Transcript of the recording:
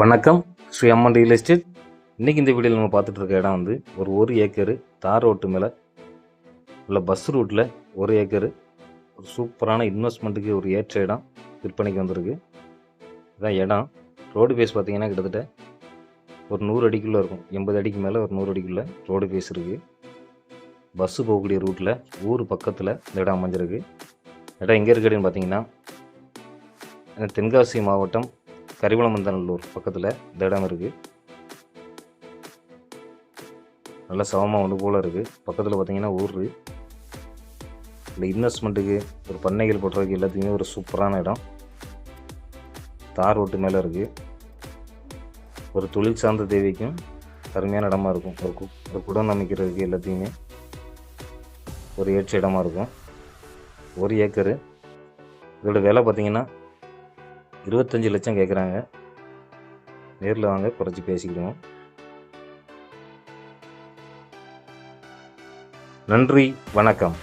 வணக்கம் ஸ்ரீ அம்மன் real estate இன்றைக்கி இந்த வீடியோவில் நம்ம பார்த்துட்டு இருக்க இடம் வந்து ஒரு ஒரு ஏக்கரு தார் ரோட்டு மேலே உள்ள பஸ் ரூட்டில் ஒரு ஏக்கரு. ஒரு சூப்பரான இன்வெஸ்ட்மெண்ட்டுக்கு ஒரு ஏற்ற இடம் விற்பனைக்கு வந்திருக்கு. இதான் இடம். ரோடு பேஸ் பார்த்தீங்கன்னா கிட்டத்தட்ட ஒரு நூறு அடிக்குள்ளே இருக்கும். எண்பது அடிக்கு மேலே ஒரு நூறு அடிக்குள்ளே ரோடு பேஸ் இருக்குது பஸ்ஸு போகக்கூடிய ரூட்டில் ஊர் பக்கத்தில் இந்த இடம் அமைஞ்சிருக்கு. இடம் எங்கே இருக்குதுன்னு பார்த்தீங்கன்னா தென்காசி மாவட்டம் கரிவளமந்தநல்லூர் பக்கத்தில் இந்த இடம் இருக்குது நல்ல சமமாக ஒன்று போல் இருக்குது பக்கத்தில் பார்த்தீங்கன்னா ஊர். இந்த இன்வெஸ்ட்மெண்ட்டுக்கு ஒரு பண்ணைகள் போடுறதுக்கு எல்லாத்துக்குமே ஒரு சூப்பரான இடம். தார் ரோட்டு மேலே இருக்குது ஒரு தொழில் சார்ந்த தேவைக்கும் அருமையான இடமா இருக்கும். ஒரு கு ஒரு குடம் அமைக்கிறதுக்கு எல்லாத்தையுமே ஒரு ஏற்ற இடமா இருக்கும். ஒரு ஏக்கரு. இதோட விலை பார்த்தீங்கன்னா இருபத்தஞ்சி லட்சம் கேட்குறாங்க நேரில் வாங்க குறைச்சி பேசிக்கிறோம் நன்றி வணக்கம்.